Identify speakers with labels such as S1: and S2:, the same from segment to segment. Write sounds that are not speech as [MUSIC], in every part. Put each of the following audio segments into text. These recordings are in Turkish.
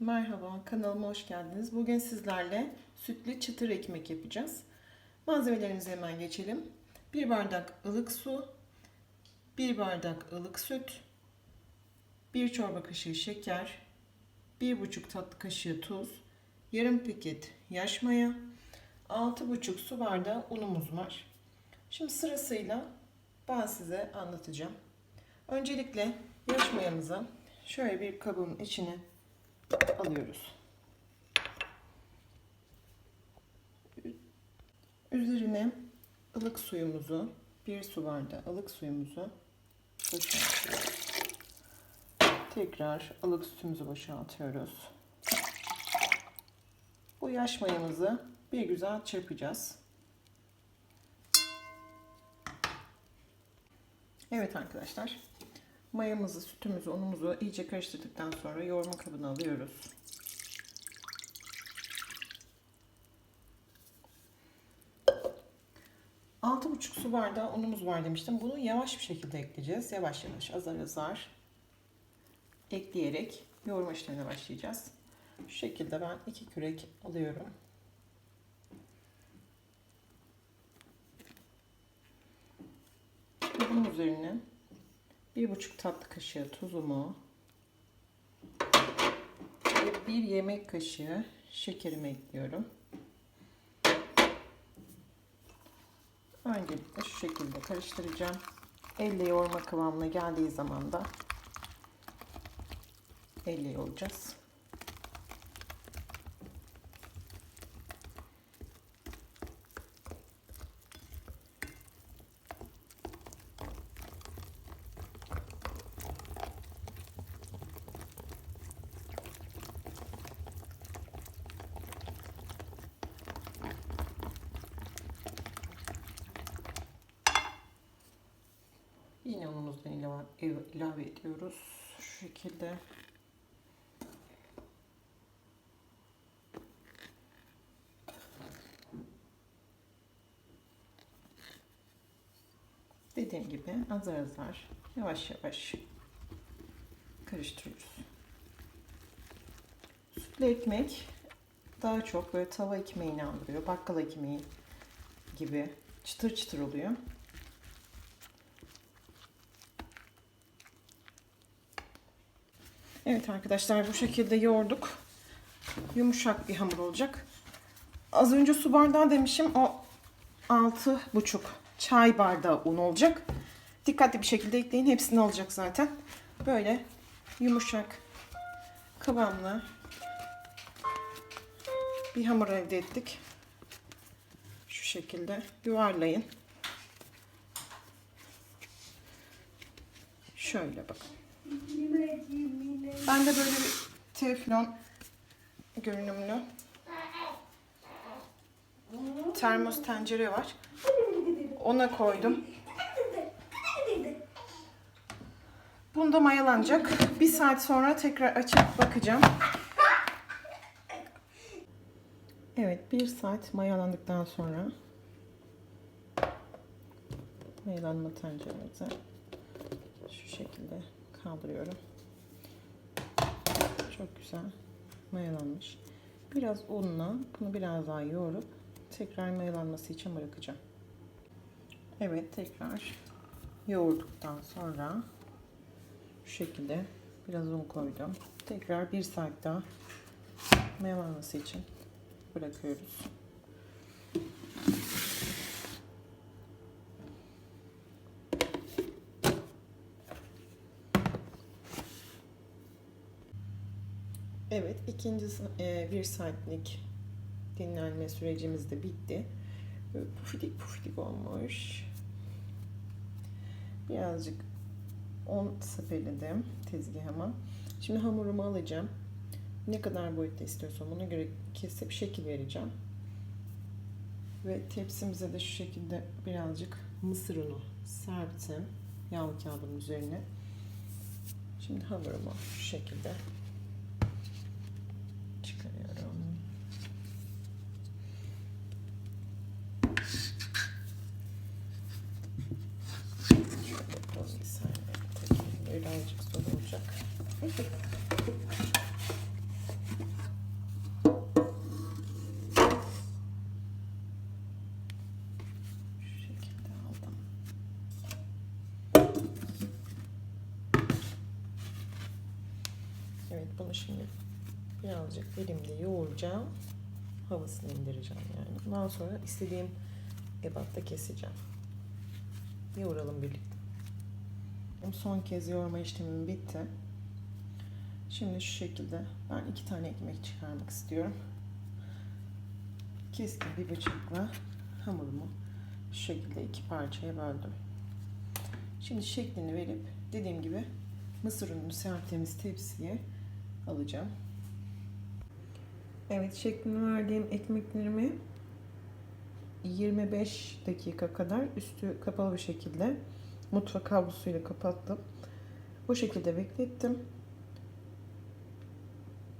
S1: Merhaba, kanalıma hoş geldiniz. Bugün sizlerle sütlü çıtır ekmek yapacağız. Malzemelerimize hemen geçelim. 1 bardak ılık su, 1 bardak ılık süt, 1 çorba kaşığı şeker, 1,5 tatlı kaşığı tuz, yarım paket yaş maya, 6,5 su bardağı unumuz var. Şimdi sırasıyla ben size anlatacağım. Öncelikle yaş mayamızı şöyle bir kabın içine alıyoruz. Üzerine ılık suyumuzu, bir su bardağı ılık suyumuzu boşaltıyoruz. Tekrar ılık sütümüzü boşaltıyoruz. Bu yaş mayamızı bir güzel çırpacağız. Evet arkadaşlar. Mayamızı, sütümüzü, unumuzu iyice karıştırdıktan sonra yoğurma kabına alıyoruz. Altı buçuk su bardağı unumuz var demiştim. Bunu yavaş bir şekilde ekleyeceğiz. Yavaş yavaş, azar azar ekleyerek yoğurma işlemine başlayacağız. Şu şekilde ben iki kürek alıyorum. Bunun üzerine bir buçuk tatlı kaşığı tuzumu ve bir yemek kaşığı şekerimi ekliyorum. Öncelikle şu şekilde karıştıracağım. Elle yoğurma kıvamına geldiği zaman da elle yoğuracağız. Unumuzdan ilave, ediyoruz. Şu şekilde. Dediğim gibi azar azar yavaş yavaş karıştırıyoruz. Sütlü ekmek daha çok böyle tava ekmeğini andırıyor. Bakkal ekmeği gibi çıtır çıtır oluyor. Evet arkadaşlar bu şekilde yoğurduk. Yumuşak bir hamur olacak. Az önce su bardağı demişim. O 6,5 çay bardağı un olacak. Dikkatli bir şekilde ekleyin. Hepsini alacak zaten. Böyle yumuşak kıvamlı bir hamur elde ettik. Şu şekilde yuvarlayın. Şöyle bakın. Ben de böyle bir teflon görünümlü termos tencere var. Ona koydum. Bunda mayalanacak. Bir saat sonra tekrar açıp bakacağım. Evet, bir saat mayalandıktan sonra mayalanma tenceremize şu şekilde kaldırıyorum. Çok güzel mayalanmış. Biraz unla bunu biraz daha yoğurup tekrar mayalanması için bırakacağım. Evet tekrar yoğurduktan sonra şu şekilde biraz un koydum. Tekrar bir saat daha mayalanması için bırakıyoruz. Evet, ikinci e, bir saatlik dinlenme sürecimiz de bitti. Böyle pufidik pufidik olmuş. Birazcık un sepeledim tezgahıma. Şimdi hamurumu alacağım. Ne kadar boyutta istiyorsam ona göre kesip şekil vereceğim. Ve tepsimize de şu şekilde birazcık mısır unu serptim. Yağlı kağıdın üzerine. Şimdi hamurumu şu şekilde Birazcık soda olacak. Evet bunu şimdi birazcık elimle yoğuracağım. Havasını indireceğim yani. Bundan sonra istediğim ebatta keseceğim. Yoğuralım birlikte. Son kez yoğurma işlemim bitti. Şimdi şu şekilde ben iki tane ekmek çıkarmak istiyorum. Kestim bir bıçakla hamurumu şu şekilde iki parçaya böldüm. Şimdi şeklini verip dediğim gibi mısır ununu serptiğimiz tepsiye alacağım. Evet şeklini verdiğim ekmeklerimi 25 dakika kadar üstü kapalı bir şekilde mutfak havlusuyla kapattım. Bu şekilde beklettim.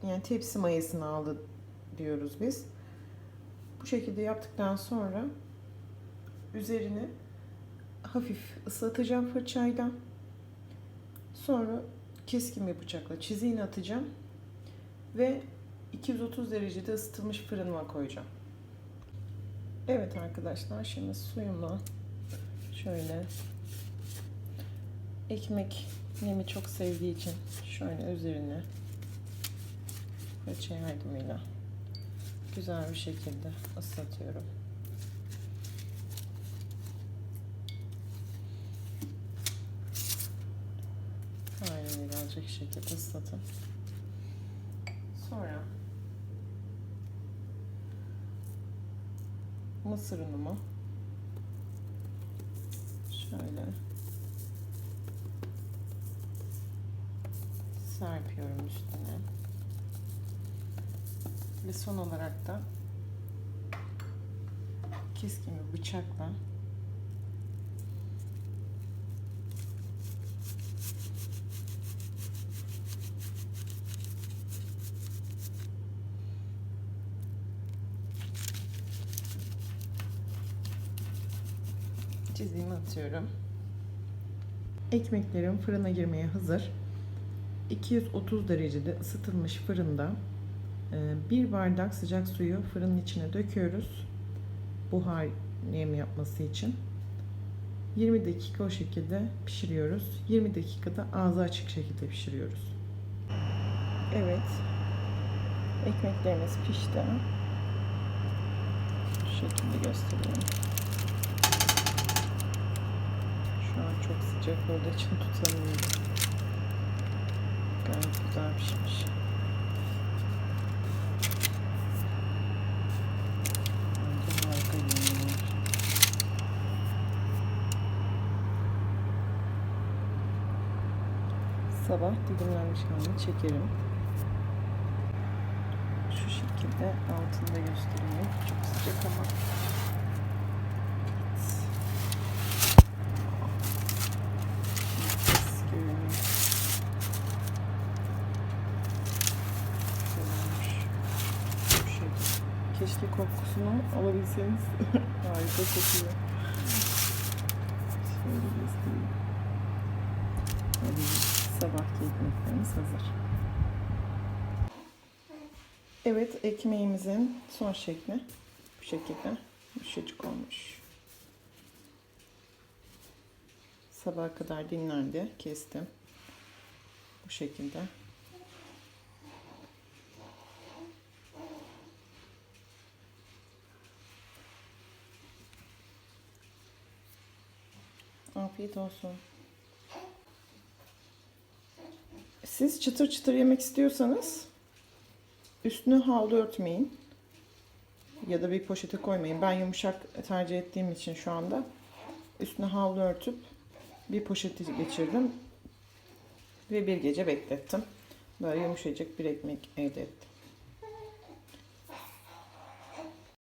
S1: Yani tepsi mayasını aldı diyoruz biz. Bu şekilde yaptıktan sonra üzerini hafif ıslatacağım fırçayla. Sonra keskin bir bıçakla çiziğini atacağım ve 230 derecede ısıtılmış fırınıma koyacağım. Evet arkadaşlar şimdi suyumla şöyle ekmek nemi çok sevdiği için şöyle üzerine fırça yardımıyla güzel bir şekilde ıslatıyorum. Aynen gelecek şekilde ıslatın. Sonra mısır unumu şöyle serpiyorum üstüne. Ve son olarak da keskin bir bıçakla çizgimi atıyorum. Ekmeklerim fırına girmeye hazır. 230 derecede ısıtılmış fırında e, bir bardak sıcak suyu fırının içine döküyoruz. Buhar nem yapması için. 20 dakika o şekilde pişiriyoruz. 20 dakikada ağzı açık şekilde pişiriyoruz. Evet. Ekmeklerimiz pişti. Şu şekilde göstereyim. Şu an çok sıcak olduğu için tutamıyorum. Gayet güzel pişmiş. Sabah dilimlenmiş halini çekerim. Şu şekilde altında göstereyim. Çok sıcak ama. Nefis görünüyor. Güzelmiş. Bu Keşke kokusunu alabilseniz. [LAUGHS] Harika kokuyor. Şöyle göstereyim. Hadi sabahki ekmeklerimiz hazır. Evet ekmeğimizin son şekli bu şekilde yumuşacık olmuş. Sabaha kadar dinlendi. Kestim. Bu şekilde. Afiyet olsun. Siz çıtır çıtır yemek istiyorsanız üstüne havlu örtmeyin. Ya da bir poşete koymayın. Ben yumuşak tercih ettiğim için şu anda üstüne havlu örtüp bir poşeti geçirdim ve bir gece beklettim. Böyle yumuşacık bir ekmek elde ettim.